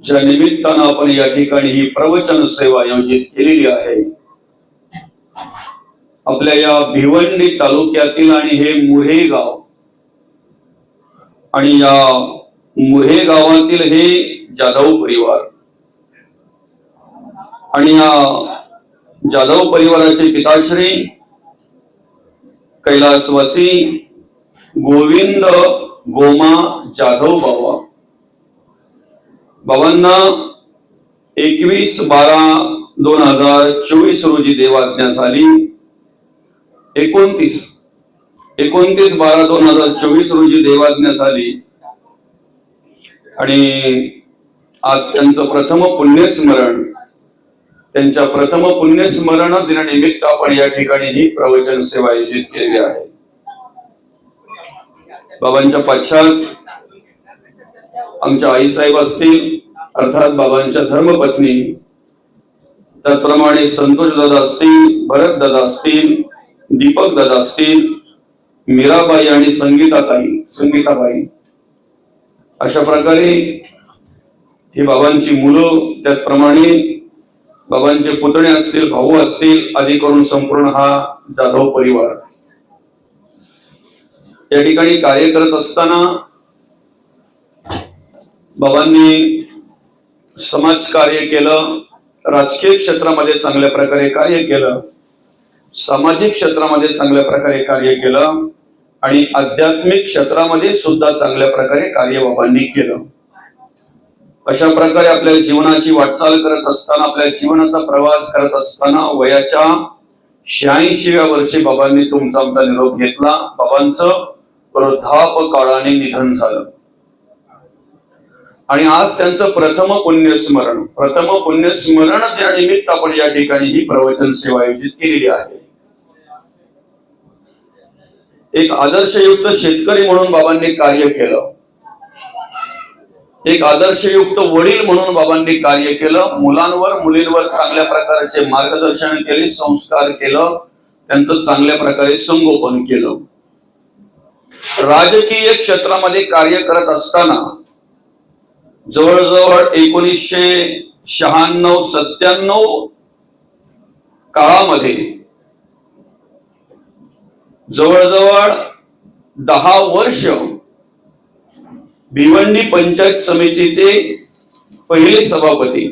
ज्या निमित्तानं आपण या ठिकाणी ही प्रवचन सेवा आयोजित केलेली आहे आपल्या या भिवंडी तालुक्यातील आणि हे मुऱ्हे गाव आणि या मुऱ्हे गावातील हे जाधव परिवार आणि या जाधव परिवाराचे पिताश्री कैलासवासी गोविंद गोमा जाधव बाबा बाबांना एकवीस बारा दोन हजार चोवीस रोजी देवाज्ञा साली एकोणतीस. एकोणतीस बारा दोन हजार चोवीस रोजी देवाज्ञा साली आणि आज त्यांचं प्रथम पुण्यस्मरण त्यांच्या प्रथम पुण्यस्मरण दिनानिमित्त आपण या ठिकाणी ही प्रवचन सेवा आयोजित केलेली आहे. बाबांच्या पश्चात आमच्या आईसाहेब असतील अर्थात बाबांच्या धर्मपत्नी त्याचप्रमाणे संतोष दादा असतील भरत दादा असतील दीपक दादा असतील मीराबाई आणि संगीताताई संगीताबाई. अशा प्रकारे ही बाबांची मुलं त्याचप्रमाणे बाबांचे पुतणे असतील भाऊ असतील आदी करून संपूर्ण हा जाधव परिवार. या ठिकाणी कार्य करत असताना बाबांनी समाज कार्य केलं राजकीय क्षेत्रामध्ये चांगल्या प्रकारे कार्य केलं सामाजिक क्षेत्रामध्ये चांगल्या प्रकारे कार्य केलं आणि आध्यात्मिक क्षेत्रामध्ये सुद्धा चांगल्या प्रकारे कार्य बाबांनी केलं. अशा प्रकारे आपल्या जीवनाची वाटचाल करत असताना आपल्या जीवनाचा प्रवास करत असताना वयाच्या शहाऐंशीव्या वर्षी बाबांनी तुमचा आमचा निरोप घेतला. बाबांचं वृद्धापकाळाने निधन झालं. आणि आज त्यांचं प्रथम पुण्यस्मरण. प्रथम पुण्यस्मरण त्यानिमित्त आपण या ठिकाणी ही प्रवचन सेवा आयोजित केलेली आहे. एक आदर्शयुक्त शेतकरी म्हणून बाबांनी कार्य केलं. एक आदर्शयुक्त वडील म्हणून बाबांनी कार्य केलं. मुलांवर मुलींवर चांगल्या प्रकारचे मार्गदर्शन केले संस्कार केलं. त्यांचं चांगल्या प्रकारे संगोपन केलं. राजकीय क्षेत्रामध्ये कार्य करत असताना जवळजवळ एकोणीसशे शहाण्णव सत्त्याण्णव काळामध्ये जवळजवळ दहा वर्ष भिवंडी पंचायत समितीचे पहिले सभापती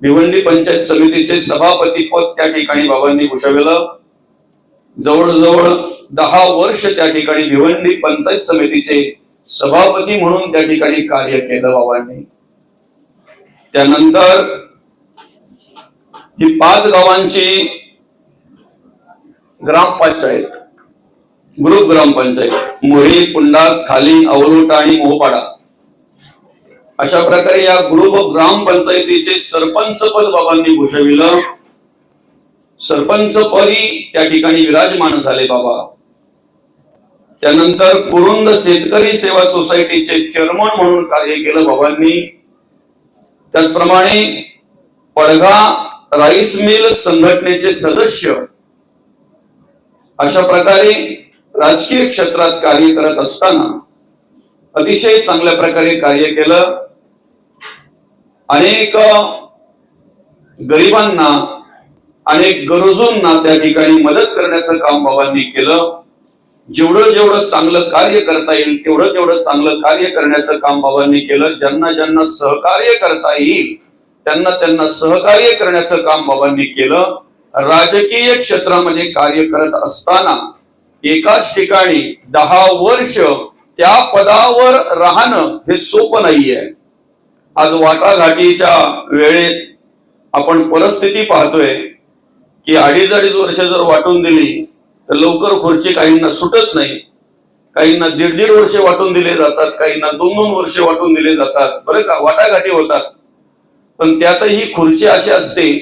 भिवंडी पंचायत समितीचे सभापती पद त्या ठिकाणी बाबांनी भूषविलं. जवळजवळ दहा वर्ष त्या ठिकाणी भिवंडी पंचायत समितीचे सभापती म्हणून त्या ठिकाणी कार्य केलं बाबांनी. त्यानंतर ही पाच गावांची ग्रामपंचायत ग्रुप ग्रामपंचायत मोही पुंडास खाली अवलोटा आणि मोहपाडा. अशा प्रकारे या ग्रुप ग्रामपंचायतीचे सरपंच पद बाबांनी भूषविलं. सरपंच पदी त्या ठिकाणी विराजमान झाले बाबा. त्यानंतर कुरुंद शेतकरी सेवा सोसायटीचे चेअरमन म्हणून कार्य केलं बाबांनी. त्याचप्रमाणे पडघा राईस मिल संघटनेचे सदस्य अशा प्रकारे राजकीय क्षेत्रात कार्य करत असताना अतिशय चांगल्या प्रकारे कार्य केलं. अनेक गरिबांना अनेक गरजूंना त्या ठिकाणी मदत करण्याचं काम बाबांनी केलं. जेवढं जेवढं चांगलं कार्य करता येईल तेवढं तेवढं चांगलं कार्य करण्याचं काम बाबांनी केलं. ज्यांना ज्यांना सहकार्य करता येईल त्यांना त्यांना सहकार्य करण्याचं काम बाबांनी केलं. राजकीय क्षेत्रामध्ये कार्य करत असताना एकाच ठिकाणी दहा वर्ष त्या पदावर राहणं हे सोपं नाहीये. आज वाटाघाटीच्या वेळेत आपण परिस्थिती पाहतोय की अडीच अडीच वर्ष जर वाटून दिली तर लवकर खुर्ची काहींना सुटत नाही. काहींना दीड दीड वर्ष वाटून दिले जातात काहींना दोन दोन वर्षे वाटून दिले जातात. बरं का? वाटाघाटी होतात. पण त्यातही खुर्ची अशी असते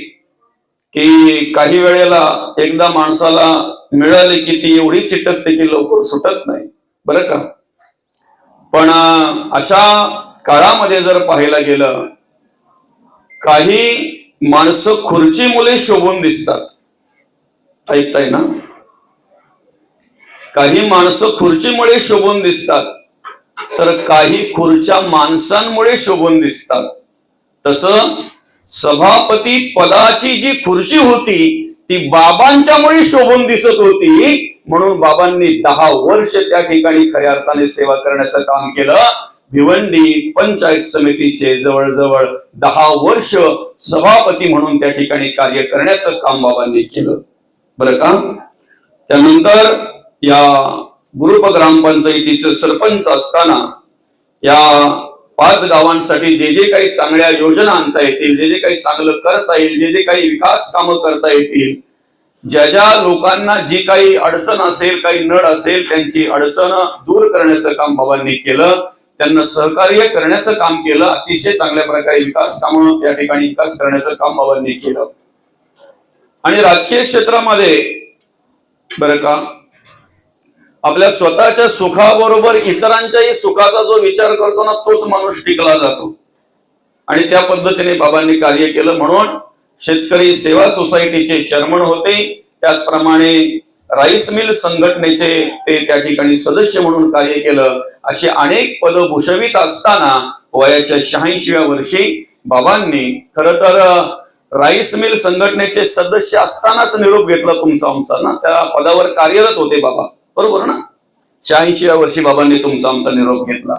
की काही वेळेला एकदा माणसाला मिळाली की ती एवढी चिटकते की लवकर सुटत नाही. बरं का? पण अशा काळामध्ये जर पाहायला गेलं काही माणसं खुर्ची मुले शोभून दिसतात. ऐकताय ना? काही माणसं खुर्चीमुळे शोभून दिसतात तर काही खुर्च्या माणसांमुळे शोभून दिसतात. तस सभापती पदाची जी खुर्ची होती ती बाबांच्यामुळे शोभून दिसत होती म्हणून बाबांनी दहा वर्ष त्या ठिकाणी खऱ्या अर्थाने सेवा करण्याचं काम केलं. भिवंडी पंचायत समितीचे जवळजवळ दहा वर्ष सभापती म्हणून त्या ठिकाणी कार्य करण्याचं काम बाबांनी केलं. बरं का? त्यानंतर या ग्रुप ग्रामपंचायतीचं सरपंच असताना या पाच गावांसाठी जे जे काही चांगल्या योजना आणता येतील जे जे काही चांगलं करता येईल जे जे काही विकास कामं करता येतील ज्या ज्या लोकांना जी काही अडचण असेल काही नड असेल त्यांची अडचण दूर करण्याचं काम बाबांनी केलं त्यांना सहकार्य करण्याचं काम केलं अतिशय चांगल्या प्रकारे विकास कामं या ठिकाणी विकास करण्याचं काम बाबांनी केलं. आणि राजकीय क्षेत्रामध्ये बरं का आपल्या स्वतःच्या सुखाबरोबर इतरांच्याही सुखाचा जो विचार करतो ना तोच माणूस टिकला जातो. आणि त्या पद्धतीने बाबांनी कार्य केलं म्हणून शेतकरी सेवा सोसायटीचे चेअरमन होते. त्याचप्रमाणे राईस मिल संघटनेचे ते त्या ठिकाणी सदस्य म्हणून कार्य केलं. अशी अनेक पद भूषवित असताना वयाच्या शहाऐंशीव्या वर्षी बाबांनी खर तर राईस मिल संघटनेचे सदस्य असतानाच निरोप घेतला तुमचा आमचा ना? त्या पदावर कार्यरत होते बाबा. बरोबर ना? शहाऐंशीव्या वर्षी बाबांनी तुमचा आमचा निरोप घेतला.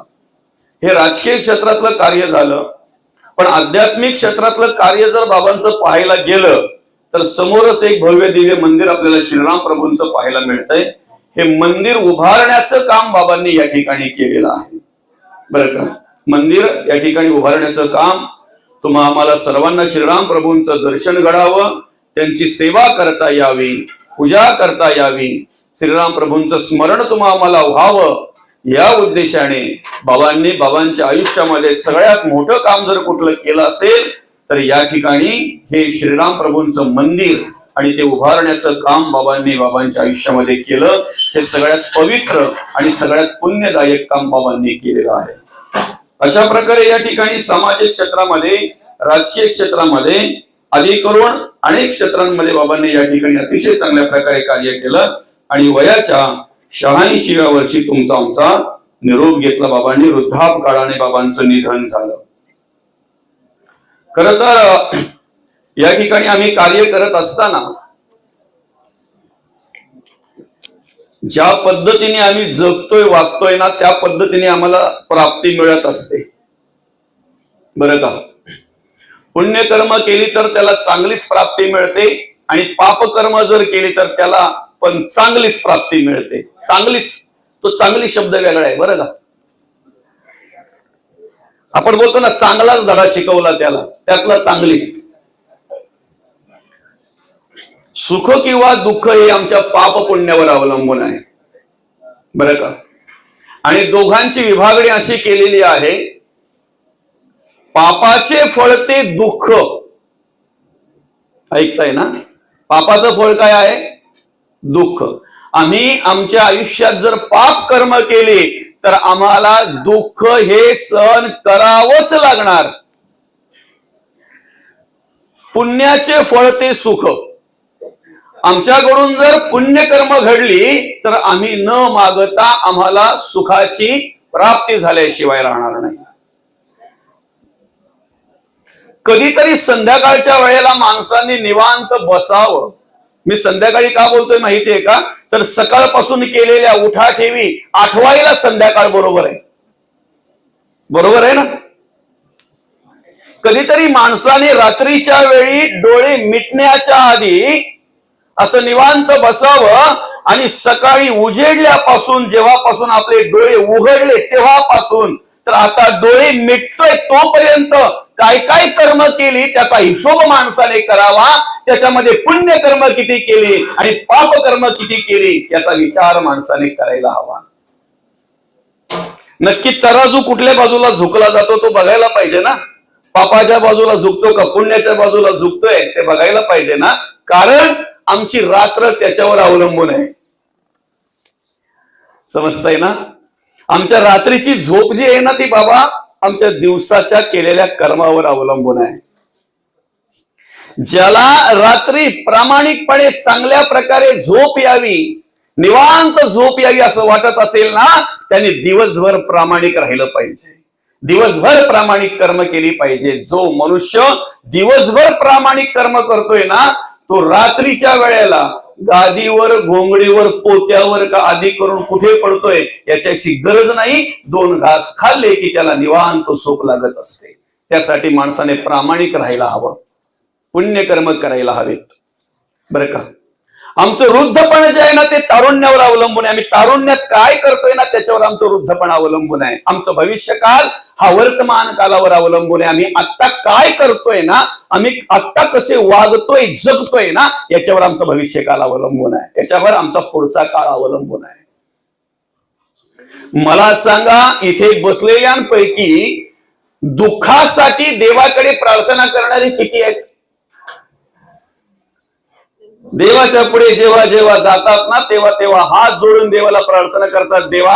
हे राजकीय क्षेत्रातलं कार्य झालं. पण आध्यात्मिक क्षेत्रातलं कार्य जर बाबांचं पाहायला गेलं तर समोरच एक भव्य दिव्य मंदिर आपल्याला श्रीराम प्रभूंचं पाहायला मिळतंय. हे मंदिर उभारण्याचं काम बाबांनी या ठिकाणी केलेलं आहे. बरं का? मंदिर या ठिकाणी उभारण्याचं काम. तुम्हा आम्हाला सर्वांना श्रीराम प्रभूंचं दर्शन घडावं त्यांची सेवा करता यावी. पूजा करता यावी. श्रीराम प्रभूंचं स्मरण तुम्हा व्हावं. या उद्देशाने बाबांनी बाबांच्या आयुष्यामध्ये सगळ्यात मोठं काम जर कुठलं केलं असेल तर या ठिकाणी हे श्रीराम प्रभूंचं मंदिर आणि ते उभारण्याचं काम बाबांनी बाबांच्या आयुष्यामध्ये केलं. हे सगळ्यात पवित्र आणि सगळ्यात पुण्यदायक काम बाबांनी केलेलं आहे. अशा प्रकारे या ठिकाणी सामाजिक क्षेत्रामध्ये राजकीय क्षेत्रामध्ये आधी करून अनेक क्षेत्रांमध्ये बाबांनी या ठिकाणी अतिशय चांगल्या प्रकारे कार्य केलं. आणि वयाच्या शहाऐंशीव्या वर्षी तुमचा आमचा निरोप घेतला बाबांनी. वृद्धाप काळाने बाबांचं निधन झालं. खर तर या ठिकाणी आम्ही कार्य करत असताना ज्या पद्धतीने आम्ही जगतोय वागतोय ना त्या पद्धतीने आम्हाला प्राप्ती मिळत असते. बरं का? पुण्यकर्म केली तर त्याला चांगलीच प्राप्ती मिळते आणि पापकर्म जर केली तर त्याला पण चांगलीच प्राप्ती मिळते. चांगलीच तो चांगली शब्द वेगळा आहे बरं का? आपण बोलतो ना चांगलाच धडा शिकवला त्याला त्यातला चांगलीच. सुख किंवा दुःख हे आमच्या पाप पुण्यावर अवलंबून आहे. बरं का? आणि दोघांची विभागणी अशी केलेली आहे पापाचे फळ ते दुःख. ऐकताय ना? पापाचं फळ काय आहे? दुःख. आम्ही आमच्या आयुष्यात जर पाप कर्म केले तर आम्हाला दुःख हे सहन करावंच लागणार. पुण्याचे फळ ते सुख. आमच्याकडून जर पुण्यकर्म घडली तर आम्ही न मागता आम्हाला सुखाची प्राप्ती झाल्याशिवाय राहणार नाही. कधीतरी संध्याकाळच्या वेळेला माणसांनी निवांत बसावं. मी संध्याकाळी का बोलतोय माहितीये का? तर सकाळपासून केलेल्या उठा ठेवी आठवायला संध्याकाळ बरोबर आहे. बरोबर आहे ना? कधीतरी माणसाने रात्रीच्या वेळी डोळे मिटण्याच्या आधी असं निवांत बसावं आणि सकाळी उजेडल्यापासून जेव्हापासून आपले डोळे उघडले तेव्हापासून तर आता डोळे मिटतोय तोपर्यंत काय काय कर्म केली त्याचा हिशोब माणसाने करावा. त्याच्यामध्ये पुण्य कर्म किती केली आणि पाप कर्म किती केली याचा विचार माणसाने करायला हवा. नक्की तराजू कुठल्या बाजूला झुकला जातो तो बघायला पाहिजे ना. पापाच्या बाजूला झुकतो का पुण्याच्या बाजूला झुकतोय ते बघायला पाहिजे ना. कारण आमची रात्र त्याच्यावर अवलंबून आहे. समजताय ना? आमच्या रात्रीची झोप जी आहे ना ती बाबा आमच्या दिवसाच्या केलेल्या कर्मावर अवलंबून आहे. ज्याला रात्री प्रामाणिकपणे चांगल्या प्रकारे झोप यावी निवांत झोप यावी असं वाटत असेल ना त्यांनी दिवसभर प्रामाणिक राहिलं पाहिजे. दिवसभर प्रामाणिक कर्म केली पाहिजे. जो मनुष्य दिवसभर प्रामाणिक कर्म करतोय ना तो रात्रीच्या वेळेला गादीवर घोंगडीवर पोत्यावर का आधी करून कुठे पडतोय याच्याशी गरज नाही. दोन घास खाल्ले की त्याला निवांत सोप लागत असते. त्यासाठी माणसाने प्रामाणिक राहायला हवं. पुण्यकर्म करायला हवेत. बरं का? आमचं वृद्धपण जे आहे ना ते तारुण्यावर अवलंबून आहे. आम्ही तारुण्यात काय करतोय ना त्याच्यावर आमचं वृद्धपण अवलंबून आहे. आमचं भविष्यकाल हा वर्तमान कालावर अवलंबून आहे. आम्ही आत्ता काय करतोय ना आम्ही आत्ता कसे वागतोय जगतोय ना याच्यावर आमचं भविष्यकाल अवलंबून आहे. याच्यावर आमचा पुढचा काळ अवलंबून आहे. मला सांगा इथे बसलेल्यांपैकी दुःखासाठी देवाकडे प्रार्थना करणारे किती आहेत? देवाच्या पुढे जेव्हा जेव्हा जातात ना तेव्हा तेव्हा हात जोडून देवाला प्रार्थना करतात देवा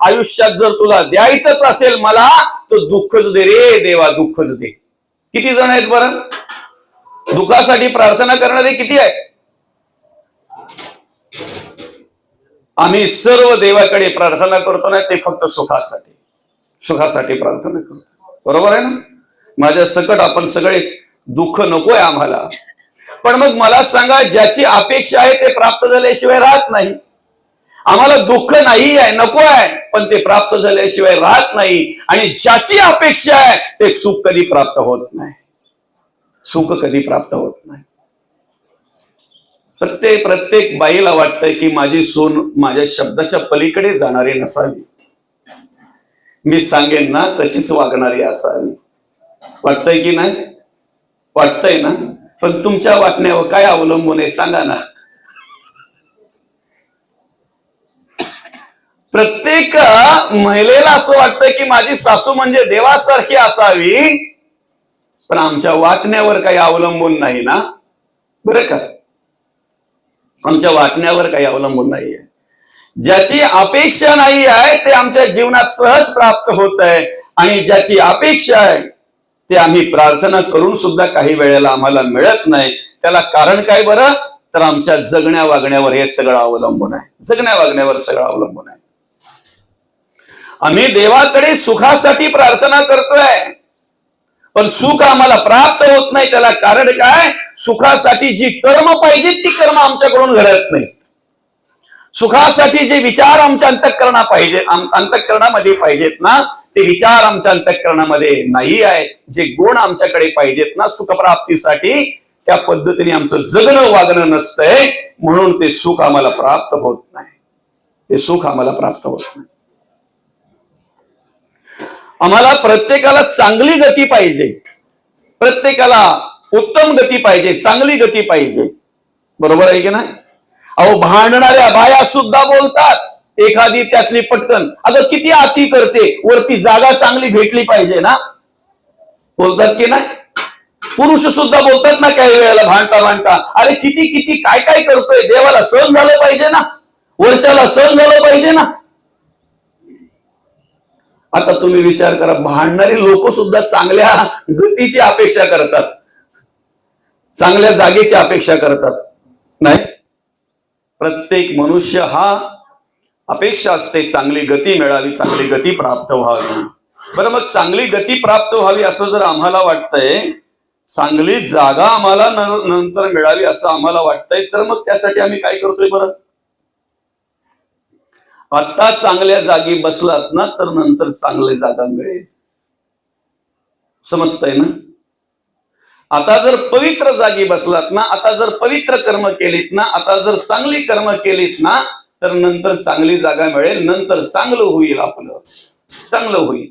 आयुष्यात जर तुला द्यायचंच असेल मला तर दुःखच दे रे देवा दुःखच दे. किती जण आहेत बरं? दुःखासाठी प्रार्थना करणारे किती आहेत? आम्ही सर्व देवाकडे प्रार्थना करतो ना ते फक्त सुखासाठी सुखासाठी प्रार्थना करतो. बरोबर आहे ना? माझ्या सकट आपण सगळेच दुःख नकोय आम्हाला. पण मग मला सांगा ज्याची अपेक्षा आहे ते प्राप्त झाल्याशिवाय राहत नाही. आम्हाला दुःख नाही आहे नको आहे पण ते प्राप्त झाल्याशिवाय राहत नाही. आणि ज्याची अपेक्षा आहे ते सुख कधी प्राप्त होत नाही. सुख कधी प्राप्त होत नाही. प्रत्येक प्रत्येक बाईला वाटतंय की माझी सून माझ्या शब्दाच्या पलीकडे जाणारी नसावी. मी सांगेन ना तशीच वागणारी असावी. वाटतंय की नाही? वाटतंय ना? पण तुमच्या वाटण्यावर काय अवलंबून आहे सांगा ना. प्रत्येक महिलेला असं वाटतं की माझी सासू म्हणजे देवासारखी असावी पण आमच्या वाटण्यावर काही अवलंबून नाही ना. बरं का? आमच्या वाटण्यावर काही अवलंबून नाहीये ज्याची अपेक्षा नाही आहे ते आमच्या जीवनात सहज प्राप्त होत आहे. आणि ज्याची अपेक्षा आहे ते आम्ही प्रार्थना करून सुद्धा काही वेळेला आम्हाला मिळत नाही. त्याला कारण काय बरं? तर आमच्या जगण्या वागण्यावर हे सगळं अवलंबून आहे. जगण्या वागण्यावर सगळं अवलंबून आहे. आम्ही देवाकडे सुखासाठी प्रार्थना करतोय. पण सुख आम्हाला प्राप्त होत नाही. त्याला कारण काय? सुखासाठी जी कर्म पाहिजेत ती कर्म आमच्याकडून घडत नाही सुखासाठी जे विचार आमच्या अंतःकरणा पाहिजे अंतकरणामध्ये अंतःकरणामध्ये पाहिजेत ना ते विचार आमच्या अंतःकरणामध्ये नाही आहेत. जे गुण आमच्याकडे पाहिजेत ना सुखप्राप्तीसाठी त्या पद्धतीने आमचं जगणं वागणं नसतंय. म्हणून ते सुख आम्हाला प्राप्त होत नाही. ते सुख आम्हाला प्राप्त होत नाही. आम्हाला प्रत्येकाला चांगली गती पाहिजे. प्रत्येकाला उत्तम गती पाहिजे चांगली गती पाहिजे. बरोबर आहे की नाही? अहो भांडणाऱ्या बाया सुद्धा बोलतात. एखादी त्यातली पटकन. अगं किती आती करते. वरती जागा चांगली भेटली पाहिजे ना. बोलतात की नाही? पुरुष सुद्धा बोलतात ना काही वेळेला भांडता भांडता. अरे किती किती काय काय करतोय? देवाला सहन झालं पाहिजे ना. वरच्याला सहन झालं पाहिजे ना. आता तुम्ही विचार करा भांडणारे लोक सुद्धा चांगल्या गतीची अपेक्षा करतात. चांगल्या जागेची अपेक्षा करतात. नाही? प्रत्येक मनुष्य हा अपेक्षा असते चांगली गती मिळावी चांगली गती प्राप्त व्हावी. बरं मग चांगली गती प्राप्त व्हावी असं जर आम्हाला वाटतंय चांगली जागा आम्हाला नंतर मिळावी असं आम्हाला वाटतंय तर मग त्यासाठी आम्ही काय करतोय बरं? आता चांगल्या जागी बसलात ना तर नंतर चांगली जागा मिळेल. समजतंय ना? आता जर पवित्र जागी बसलात ना आता जर पवित्र कर्म केलीत ना आता जर चांगली कर्म केलीत ना तर नंतर चांगली जागा मिळेल नंतर चांगलं होईल आपलं. चांगलं होईल.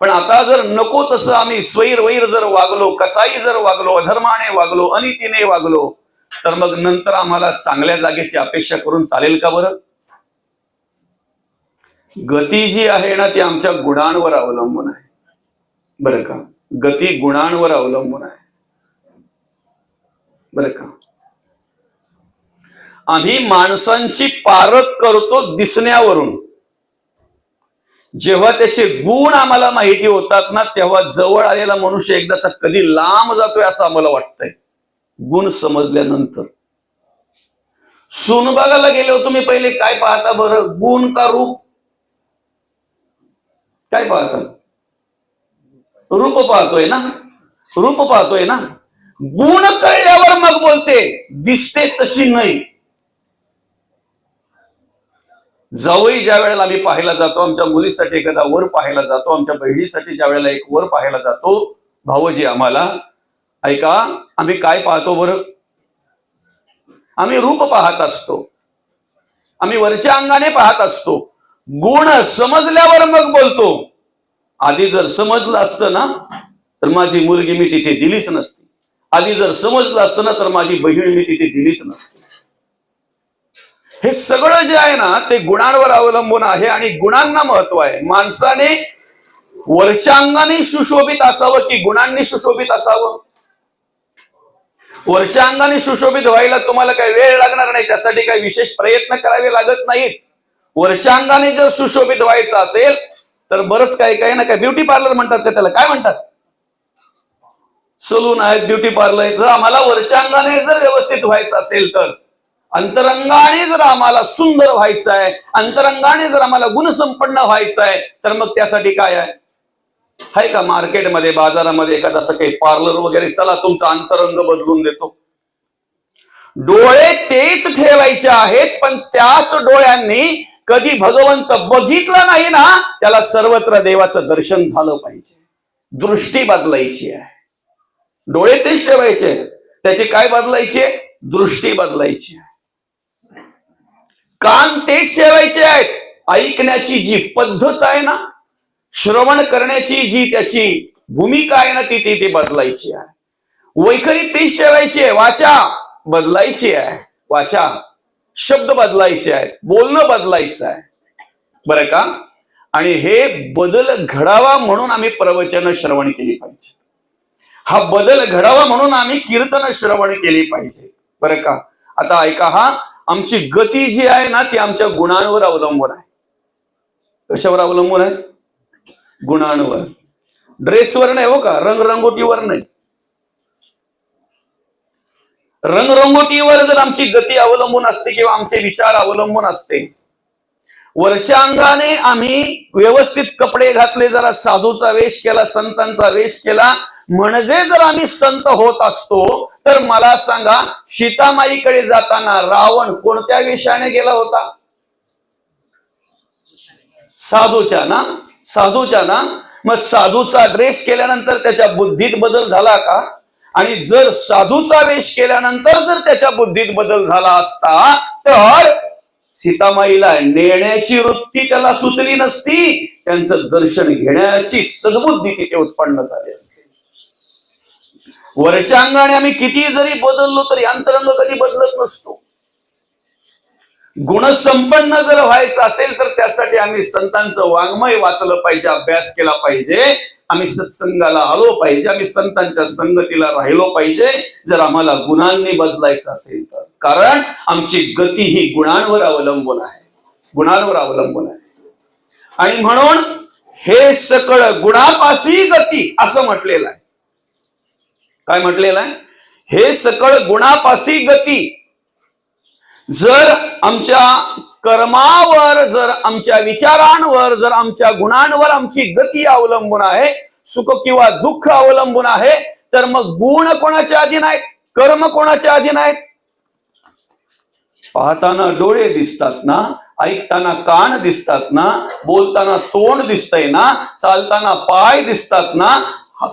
पण आता जर नको तसं आम्ही स्वैर वैर जर वागलो कसाही जर वागलो अधर्माने वागलो अनितीने वागलो तर मग नंतर आम्हाला चांगल्या जागेची अपेक्षा करून चालेल का बरं? गती जी आहे ना ती आमच्या गुणांवर अवलंबून आहे. बरं का? गती गुणांवर अवलंबून आहे. बरं का? आम्ही माणसांची पारख करतो दिसण्यावरून. जेव्हा त्याचे गुण आम्हाला माहिती होतात ना तेव्हा जवळ आलेला मनुष्य एकदाचा कधी लांब जातोय असं आम्हाला वाटतंय. गुण समजल्यानंतर. सोनबागाला गेले होतो तुम्ही पहिले काय पाहता बरं? गुण का रूप? काय पाहता? रूप पाहतोय ना? रूप पाहतोय ना? गुण कळल्यावर मग बोलते दिसते तशी नाही. जावई ज्या वेळेला आम्ही पाहायला जातो आमच्या मुलीसाठी एखादा वर पाहायला जातो आमच्या बहिणीसाठी ज्या वेळेला एक वर पाहायला जातो भावजी आम्हाला ऐका आम्ही काय पाहतो बरं? आम्ही रूप पाहत असतो. आम्ही वरच्या अंगाने पाहत असतो. गुण समजल्यावर मग बोलतो. आधी जर समजलं असतं ना तर माझी मुलगी मी तिथे दिलीच नसती. आधी जर समजलं असतं ना तर माझी बहीण मी तिथे दिलीच नसती. हे सगळं जे आहे ना ते गुणांवर अवलंबून आहे आणि गुणांना महत्त्व आहे. माणसाने वरच्या अंगाने सुशोभित असावं की गुणांनी सुशोभित असावं? वरच्या अंगाने सुशोभित व्हायला तुम्हाला काही वेळ लागणार नाही त्यासाठी काही विशेष प्रयत्न करावे लागत नाहीत. वरच्या अंगाने जर सुशोभित व्हायचं असेल तर बरंच काही काही ना काय ब्युटी पार्लर म्हणतात का त्याला? काय म्हणतात? सलून आहेत ब्युटी पार्लर. आहेत जर आम्हाला वरच्या अंगाने जर व्यवस्थित व्हायचं असेल तर. अंतरंगाने जर आम्हाला सुंदर व्हायचं आहे अंतरंगाने जर आम्हाला गुणसंपन्न व्हायचं आहे तर मग त्यासाठी काय आहे? हाय का मार्केटमध्ये बाजारामध्ये एखादा असं काही पार्लर वगैरे चला तुमचा अंतरंग बदलून देतो. डोळे तेच ठेवायचे आहेत पण त्याच डोळ्यांनी कधी भगवंत बघितला नाही ना त्याला सर्वत्र देवाचं दर्शन झालं पाहिजे. दृष्टी बदलायची आहे. डोळे तेच ठेवायचे त्याची काय बदलायची दृष्टी बदलायची आहे. कान तेच ठेवायचे आहेत. ऐकण्याची जी पद्धत आहे ना श्रवण करण्याची जी त्याची भूमिका आहे ना ती ती ती बदलायची आहे. वैखरी तेच ठेवायची आहे वाचा बदलायची आहे. वाचा शब्द बदलायचे आहेत बोलणं बदलायचं आहे. बरं का? आणि हे बदल घडावा म्हणून आम्ही प्रवचन श्रवण केली पाहिजे. हा बदल घडावा म्हणून आम्ही कीर्तन श्रवण केली पाहिजे. बरं का? आता ऐका हा आमची गती जी आहे ना ती आमच्या गुणांवर अवलंबून आहे. कशावर अवलंबून आहे? गुणांवर. ड्रेसवर नाही हो का रंगरंगोटीवर नाही. रंगरंगोटीवर जर आमची गती अवलंबून असते किंवा आमचे विचार अवलंबून असते वरच्या अंगाने आम्ही व्यवस्थित कपडे घातले जरा साधूचा वेश केला संतांचा वेश केला. म्हणजे जर आम्ही संत होत असतो तर मला सांगा सीतामाईकडे जाताना रावण कोणत्या वेशाने गेला होता? साधूच्या ना? साधूच्या ना? मग साधूचा ड्रेस केल्यानंतर त्याच्या बुद्धीत बदल झाला का? आणि जर साधूचा वेश केल्यानंतर जर त्याच्या बुद्धीत बदल झाला असता तर सीतामाईला नेण्याची वृत्ती त्याला सुचली नसती त्यांचं दर्शन घेण्याची सद्बुद्धी तिथे उत्पन्न झाली असते. वरच्या अंगाने आम्ही किती जरी बदललो तरी अंतरंग कधी बदलत नसतो. गुणसंपन्न जर व्हायचं असेल तर त्यासाठी आम्ही संतांचं वाङ्मय वाचलं पाहिजे अभ्यास केला पाहिजे. आम्ही सत्संगाला आलो पाहिजे आम्ही संतांच्या संगतीला राहिलो पाहिजे. जर आम्हाला गुणांनी बदलायचं असेल तर. कारण आमची गती ही गुणांवर अवलंबून आहे. गुणांवर अवलंबून आहे. आणि म्हणून हे सकळ गुणापासी गती असं म्हटलेलं आहे. काय म्हटलेलं आहे? हे सकळ गुणापासी गती जर आमच्या कर्मावर जर आमच्या विचारांवर जर आमच्या गुणांवर आमची गती अवलंबून आहे सुख किंवा दुःख अवलंबून आहे तर मग गुण कोणाच्या अधीन आहेत? कर्म कोणाच्या अधीन आहेत? पाहताना डोळे दिसतात ना ऐकताना कान दिसतात ना बोलताना तोंड दिसतंय ना चालताना पाय दिसतात ना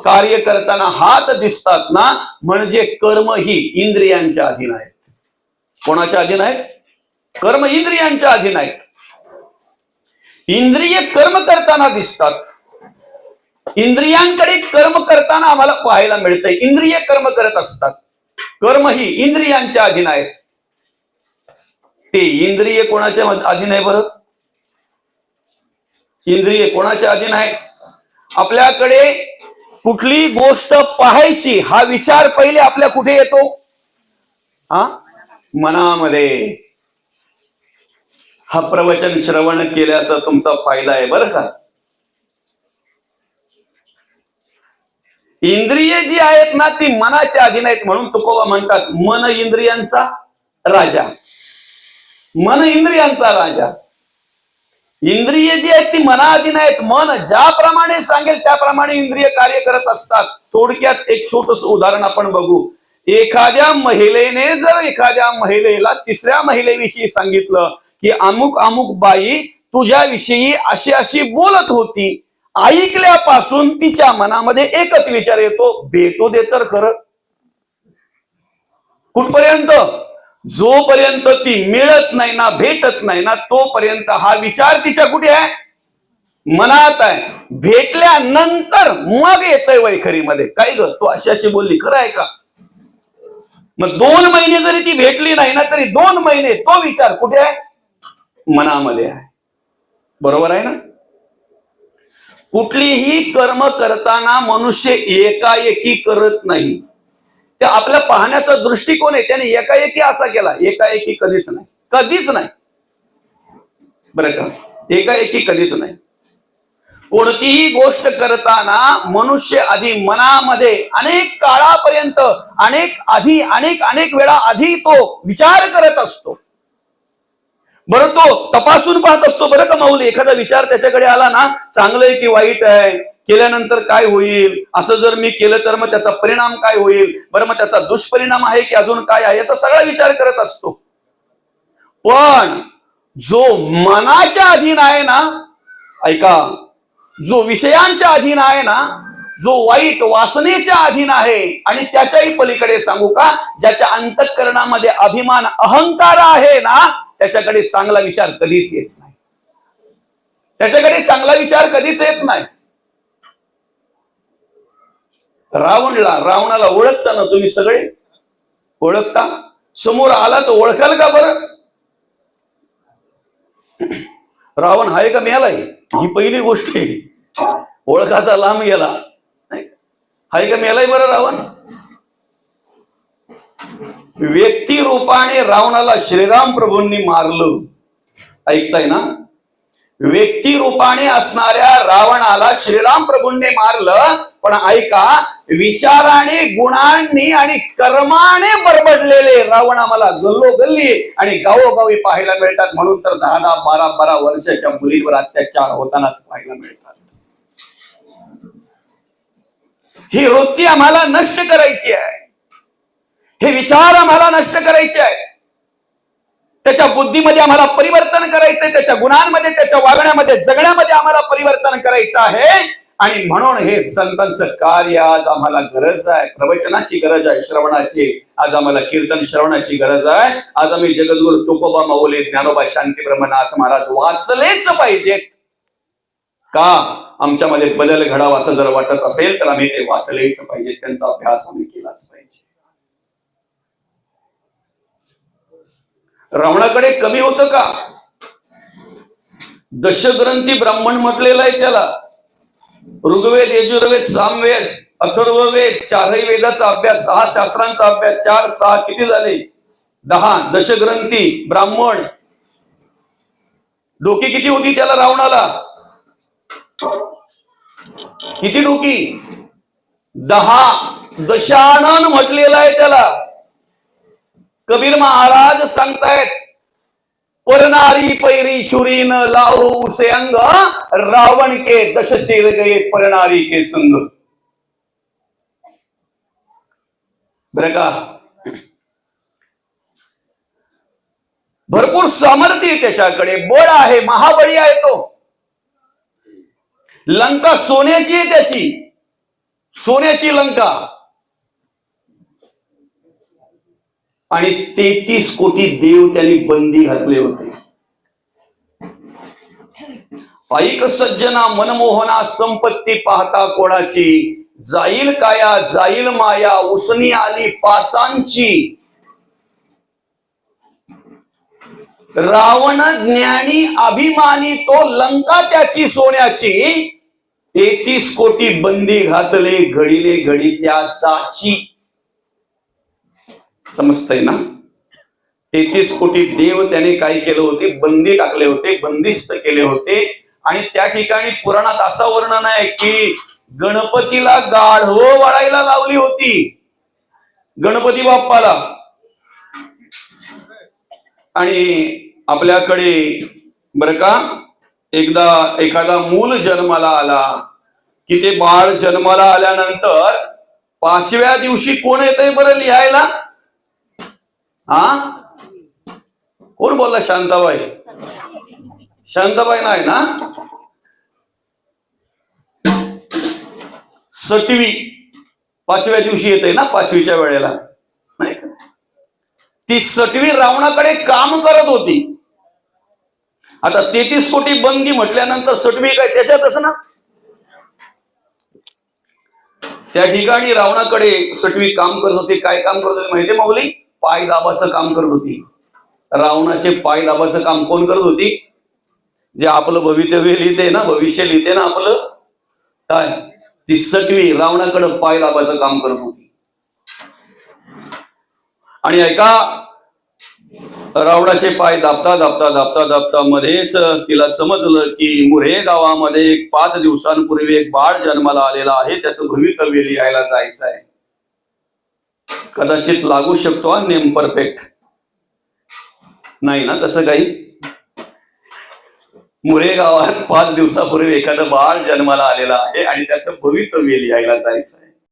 कार्य करताना हात दिसतात ना म्हणजे कर्म ही इंद्रियांच्या अधीन आहेत. कोणाच्या अधीन आहेत? कर्म इंद्रियांच्या अधीन आहेत. इंद्रिय कर्म करताना दिसतात. इंद्रियांकडे कर्म करताना आम्हाला पाहायला मिळतंय. इंद्रिय कर्म करत असतात. कर्म ही इंद्रियांच्या अधीन आहेत. ते इंद्रिय कोणाच्या अधीन आहे बरं? इंद्रिय कोणाच्या अधीन आहे आपल्याकडे कुठली गोष्ट पाहायची हा विचार पहिले आपल्या कुठे येतो? हा? मनामध्ये. हा प्रवचन श्रवण केल्याचा तुमचा फायदा आहे बरं का? इंद्रिय जी आहेत ना ती मनाच्या अधीन आहेत म्हणून तुकोबा म्हणतात मन इंद्रियांचा राजा. मन इंद्रियांचा राजा. इंद्रिय जी आहेत ती मनाधीन आहेत. मन ज्याप्रमाणे सांगेल त्याप्रमाणे इंद्रिय कार्य करत असतात. थोडक्यात एक छोटस उदाहरण आपण बघू. एखाद्या महिलेने जर एखाद्या महिलेला तिसऱ्या महिलेविषयी सांगितलं की अमुक अमुक बाई तुझ्याविषयी अशी अशी बोलत होती ऐकल्यापासून तिच्या मनामध्ये एकच विचार येतो भेटू दे तर खरं. कुठपर्यंत? जोपर्यंत ती मिळत नाही ना भेटत नाही ना तोपर्यंत हा विचार तिच्या कुठे आहे? मनात आहे. भेटल्यानंतर मग येतोय वैखरीमध्ये काय ग? तू अशी अशी बोलली खरं आहे का? मग दोन महिने जरी ती भेटली नाही ना तरी दोन महिने तो विचार कुठे आहे? मनामध्ये आहे. बरोबर आहे ना? कुठलीही कर्म करताना मनुष्य एकाएकी करत नाही. त्या आपल्या पाहण्याचा दृष्टिकोन आहे त्याने एकाएकी असा केला. एकाएकी कधीच नाही. कधीच नाही. बरं का? एकाएकी कधीच नाही. कोणतीही गोष्ट करताना मनुष्य आधी मनामध्ये अनेक काळापर्यंत अनेक आधी अनेक अनेक वेळा आधी तो विचार करत असतो. बरं तो तपासून पाहत असतो बरं का माऊली एखादा विचार त्याच्याकडे आला ना चांगलं आहे की वाईट आहे केल्यानंतर काय होईल असं जर मी केलं तर मग त्याचा परिणाम काय होईल बरं मग त्याचा दुष्परिणाम आहे की अजून काय आहे याचा सगळा विचार करत असतो. पण जो मनाच्या अधीन आहे ना ऐका जो विषयांच्या अधीन आहे ना जो वाईट वासनेच्या अधीन आहे आणि त्याच्याही पलीकडे सांगू का ज्याच्या अंतःकरणामध्ये अभिमान अहंकार आहे ना त्याच्याकडे चांगला विचार कधीच येत नाही. त्याच्याकडे चांगला विचार कधीच येत नाही. रावणला रावणाला ओळखता ना तुम्ही सगळे? ओळखता? समोर आला तर ओळखाल का बरं? रावण हाय का मिळालाय ही पहिली गोष्ट आहे. ओळखाचा लांब गेला. हाय का मेलाय बरं रावण? व्यक्ती रूपाने रावणाला श्रीराम प्रभूंनी मारलं. ऐकताय ना? व्यक्ती रूपाने असणाऱ्या रावणाला श्रीराम प्रभूंनी मारलं. पण ऐका विचाराने गुणांनी आणि कर्माने बरबडलेले रावण आम्हाला गल्लोगल्ली आणि गावोगावी पाहायला मिळतात. म्हणून तर दहा दहा बारा बारा वर्षाच्या मुलींवर अत्याचार होतानाच पाहायला मिळतात. ही वृत्ती आम्हाला नष्ट करायची आहे. हे विचार आम्हाला नष्ट करायचे आहेत. त्याच्या बुद्धीमध्ये आम्हाला परिवर्तन करायचंय त्याच्या गुणांमध्ये त्याच्या वागण्यामध्ये जगण्यामध्ये आम्हाला परिवर्तन करायचं आहे. आणि म्हणून हे संतांचं कार्य आज आम्हाला गरज आहे. प्रवचनाची गरज आहे श्रवणाची. आज आम्हाला कीर्तन श्रवणाची गरज आहे. आज आम्ही जगद्गुरु तुकोबा माऊली ज्ञानोबा शांती ब्रह्मनाथ महाराज वाचलेच पाहिजेत. का? आमच्यामध्ये बदल घडावा असं जर वाटत असेल तर आम्ही ते वाचलेच पाहिजे त्यांचा अभ्यास आम्ही केलाच पाहिजे. रावणाकडे कमी होतं का? दशग्रंथी ब्राह्मण म्हटलेलं आहे त्याला. ऋग्वेद यजुर्वेद सामवेद अथर्ववेद चारही वेदाचा अभ्यास सहा शास्त्रांचा अभ्यास चार सहा किती झाले? दहा. दशग्रंथी ब्राह्मण. डोकी किती होती त्याला रावणाला? किती डोकी? दहा. दशानन म्हटलेलं आहे त्याला. कबीर महाराज सांगतायत परनारी पैरी शुरीन लाहू उसे अंग रावण के दशशील गए परनारी के संग. बर का? भरपूर सामर्थ्य आहे त्याच्याकडे बळ आहे महाबळी आहे तो. लंका सोन्याची आहे त्याची. सोन्याची लंका. आणि तेहतीस कोटी देव त्यांनी बंदी घातले होते. ऐक सज्जना मनमोहना संपत्ती पाहता कोणाची? जाईल काया जाईल माया उसनी आली पाचांची. रावण ज्ञानी अभिमानी तो लंका त्याची सोन्याची. तेहतीस कोटी बंदी घातले घडीले घडी त्या जाची. समजतंय ना? तेहतीस कोटी देव त्याने काय केले होते? बंदी टाकले होते बंदिस्त केले होते. आणि त्या ठिकाणी पुराणात असा वर्णन आहे की गणपतीला गाढव हो वाळायला लावली होती. गणपती बाप्पाला. आणि आपल्याकडे बर का एकदा एखादा मूल जन्माला आला की ते बाळ जन्माला आल्यानंतर पाचव्या दिवशी कोण येतंय बरं लिहायला? हा? कोण बोलला शांताबाई? शांताबाई नाही ना? सटवी पाचव्या दिवशी येते ना पाचवीच्या वेळेला. नाही का? ती सटवी रावणाकडे काम करत होती. आता तेहतीस कोटी बंदी म्हटल्यानंतर सटवी काय त्याच्यातच ना? त्या ठिकाणी रावणाकडे सटवी काम करत होती. काय काम करत होती माहिती माऊली? पाय दाबाचं काम करत होती. रावणाचे पाय दाबाचं काम कोण करत होती? जे आपलं भवितव्य लिहिते ना भविष्य लिहिते ना आपलं? काय? ती सटवी रावणाकडं पाय दाबाचं काम करत होती. आणि ऐका रावणाचे पाय दाबता दाबता दाबता दाबता मध्येच तिला समजलं की मुरे गावामध्ये एक पाच दिवसांपूर्वी एक बाळ जन्माला आलेला आहे त्याचं भवितव्य लिहायला जायचं आहे कदाचित लागू शकतो हा नेम परफेक्ट. नाही ना तसं काही? मुरे गावात पाच दिवसापूर्वी एखादं बाळ जन्माला आलेलं आहे आणि त्याचं भवितव्य लिहायला जायचं आहे